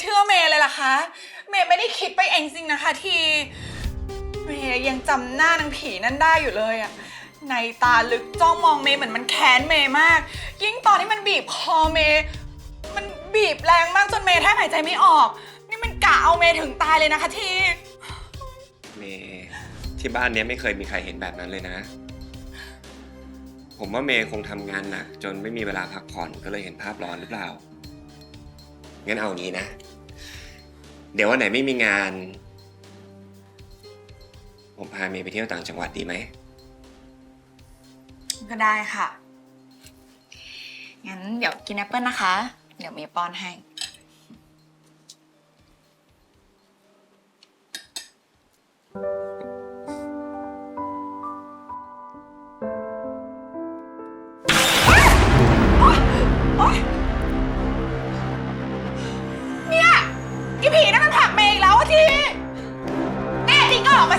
เชื่อเมย์เลยล่ะคะ เมย์ไม่ได้คิดไปเองจริงนะคะ ที เมย์ยังจำหน้านางผีนั่นได้อยู่เลยอะในตาลึกจ้องมองเมย์เหมือนมันแค้นเมย์มาก ยิ่งตอนที่มันบีบคอเมย์มันบีบแรงมากจนเมย์แทบหายใจไม่ออก นี่มันกะเอาเมย์ถึงตายเลยนะคะที เมย์ที่บ้านเนี้ยไม่เคยมีใครเห็นแบบนั้นเลยนะ ผมว่าเมย์คงทำงานหนักจนไม่มีเวลาพักผ่อนก็เลยเห็นภาพร้อนหรือเปล่า งั้นเอางี้นะ เดี๋ยววันไหนไม่มีงาน ผมพาเมย์ไปเที่ยวต่างจังหวัดดีไหม ก็ได้ค่ะ งั้นเดี๋ยวกินแอปเปิลนะคะ เดี๋ยวเมย์ป้อนให้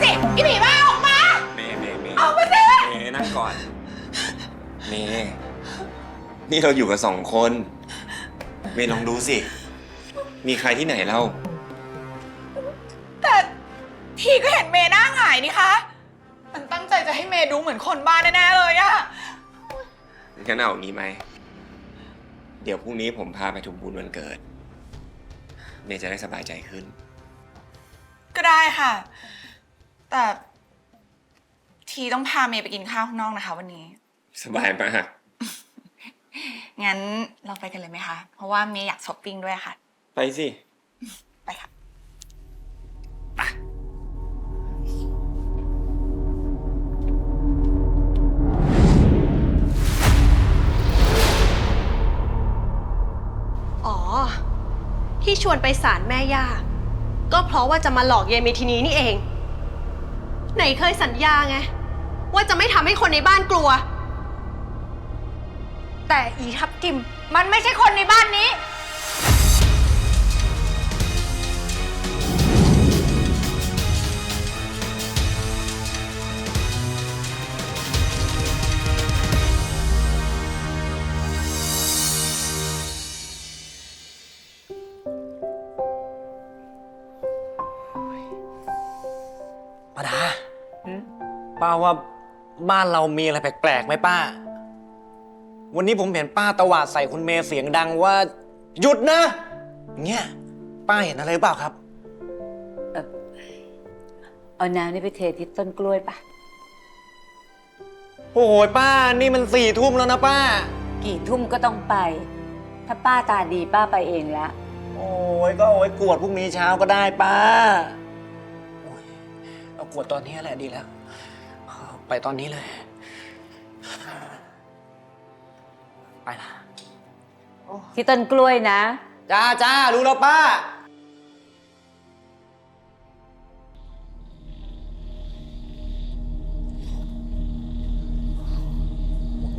สิอีผีมาออกมา เมย์เมย์เมย์ออกมาสิ เมย์นั่งก่อน เมย์นี่เราอยู่กันสองคน เมย์ลองดูสิ มีใครที่ไหนเล่า แต่ทีก็เห็นเมย์หน้าหงายนี่คะ มันตั้งใจจะให้เมย์ดูเหมือนคนบ้าแน่ๆเลยอะงั้นเอาอย่างนี้ไหม เดี๋ยวพรุ่งนี้ผมพาไปทุมบุญวันเกิด เมย์จะได้สบายใจขึ้น ก็ได้ค่ะ แต่ทีต้องพาเมย์ไปกินข้าวข้างนอกนะคะ วันนี้ สบายมากงั้นเราไปกันเลยไหมคะ เพราะว่าเมย์อยากช้อปปิ้งด้วยค่ะ ไปสิไปค่ะ อ๋อ ที่ชวนไปศาลแม่ย่า ก็เพราะว่าจะมาหลอกยายเมทินีนี่เอง ไหนเคยสัญญาไง ว่าจะไม่ทำให้คนในบ้านกลัว แต่อีทับทิมมันไม่ใช่คนในบ้านนี้ ป้าว่าบ้านเรามีอะไรแปลกๆไหมป้า วันนี้ผมเห็นป้าตวาดใส่คุณเมย์เสียงดังว่า หยุดนะ เนี่ยป้าเห็นอะไรหรือเปล่าครับ เอาน้ำนี่ไปเทที่ต้นกล้วยปะโอ้ยป้านี่มันสี่ทุ่มแล้วนะป้า กี่ทุ่มก็ต้องไป ถ้าป้าตาดีป้าไปเองละโอ้ยก็เอาไว้กวดพรุ่งนี้เช้าก็ได้ป้าโอ้ยเอากวดตอนนี้แหละดีแล้วเอา ไปตอนนี้เลย ไปละที่ต้นกล้วยนะ จ้าจ้ารู้แล้วป้า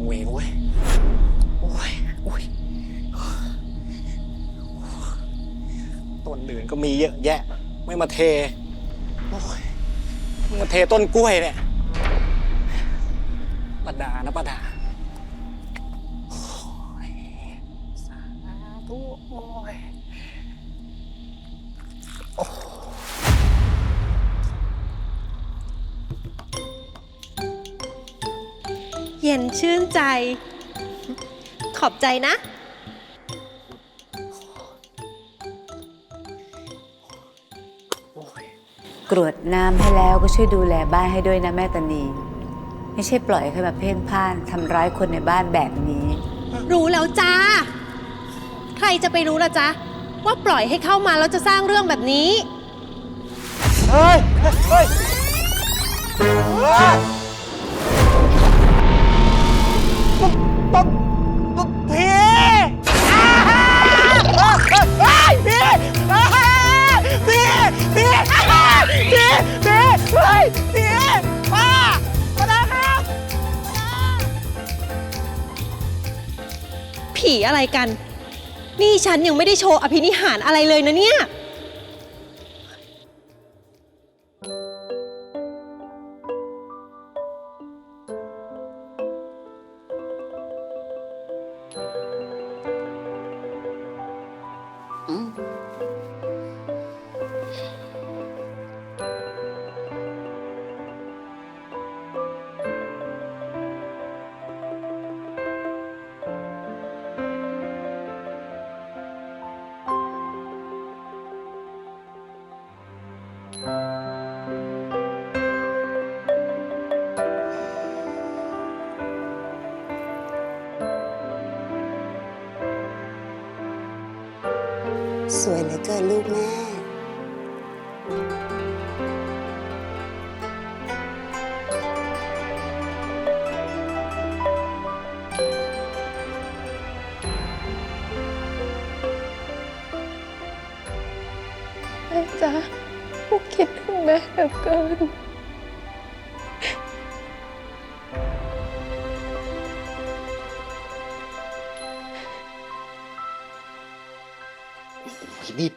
เวเว้ย โอ้ย โอ้ย ต้นอื่นก็มีเยอะแยะ ไม่มาเท โอ้ยไม่มาเทต้นกล้วยเนี่ย ป้าดานะป้าดาโอ้ยสาธุโอ้ยเย็นชื่นใจ ขอบใจนะ โอ้ย กรวดน้ำให้แล้วก็ช่วยดูแลบ้านให้ด้วยนะแม่ตานี ไม่ใช่ปล่อยให้มาเพ่นพ่านทำร้ายคนในบ้านแบบนี้ รู้แล้วจ้า ใครจะไปรู้ล่ะจ๊ะ ว่าปล่อยให้เข้ามาแล้วจะสร้างเรื่องแบบนี้ เฮ้ย เฮ้ยต้องต้องีอะไรกัน นี่ฉันยังไม่ได้โชว์อภินิหารอะไรเลยนะเนี่ย สวยเหลือเกินลูกแม่ แม่จ๊ะพวกคิดถึงแม่เหลือเกิน นี่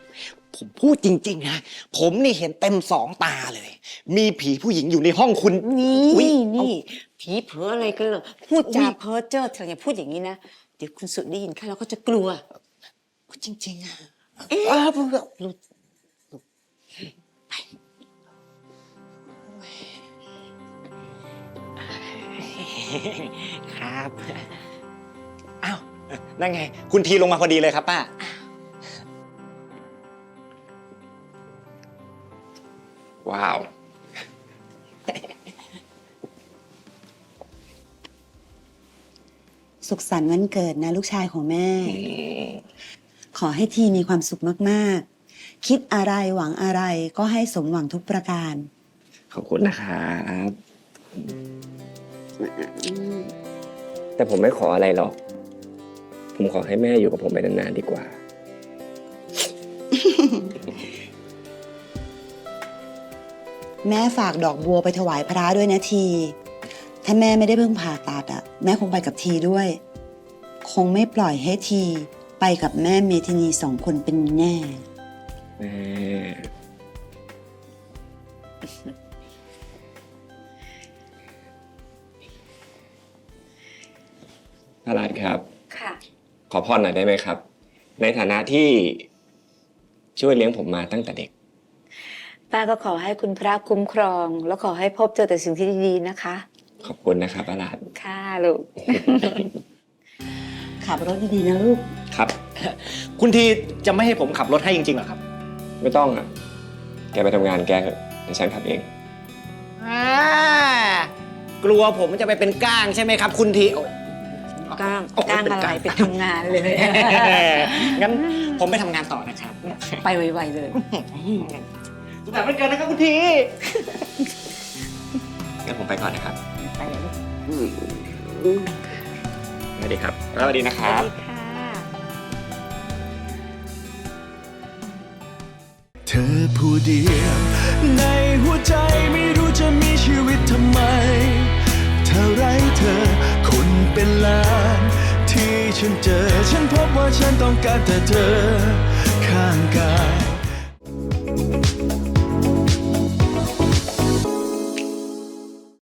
ผมพูดจริง ๆ นะ ผมนี่เห็นเต็มสองตาเลย มีผีผู้หญิงอยู่ในห้องคุณนี่อุ๊ยนี่ผีเผลออะไรกันเหรอพูดจาอุ๊ยเพ้อเจ้อเธออย่าพูดอย่างนี้นะ เดี๋ยวคุณสุดได้ยินเข้าแล้วก็จะกลัวจริง ๆอะอ้าวลูกครับ อ้าว นั่นไง คุณทีลงมาพอดีเลยครับป้าว้าว สุขสันต์วันเกิดนะลูกชายของแม่ขอให้ทีมีความสุขมากๆ คิดอะไรหวังอะไรก็ให้สมหวังทุกประการ ขอบคุณนะครับ แต่ผมไม่ขออะไรหรอก ผมขอให้แม่อยู่กับผมไปนานๆดีกว่า แม่ฝากดอกบัวไปถวายพระด้วยนะที ถ้าแม่ไม่ได้เพิ่งผ่าตัดอะแม่คงไปกับทีด้วย คงไม่ปล่อยให้ทีไปกับแม่เมทินีสองคนเป็นแน่ แม่พระราชครับ ค่ะ ขอพรหน่อยได้ไหมครับ ในฐานะที่ช่วยเลี้ยงผมมาตั้งแต่เด็ก ป้าก็ขอให้คุณพระคุ้มครอง แล้วขอให้พบเจอแต่สิ่งที่ดีๆนะคะ ขอบคุณนะครับพระราชค่ะลูก ขับรถดีๆนะลูก ครับ คุณทีจะไม่ให้ผมขับรถให้จริงๆเหรอครับ ไม่ต้องอะ แกไปทำงานแกเถอะเดี๋ยวฉันขับเอง อ่ากลัวผมจะไปเป็นก้างใช่ไหมครับ คุณทีโอ๊ยก้างโอ้ยก้างเป็นอะไรก้างไปทำงานเลย งั้นผมไปทำงานต่อนะครับ ไปไวๆเลย สุขสันต์วันเกิดนะครับคุณทีงั้นผมไปก่อนนะครับไปเลยลูกสวัสดีครับสวัสดีนะคสรัวับสดีค่ะ เธอผู้เดียว ในหัวใจไม่รู้จะมีชีวิตทำไม เธอไร้เธอคนเป็นล้าน ที่ฉันเจอ ฉันพบว่าฉันต้องการแต่เธอข้างกาย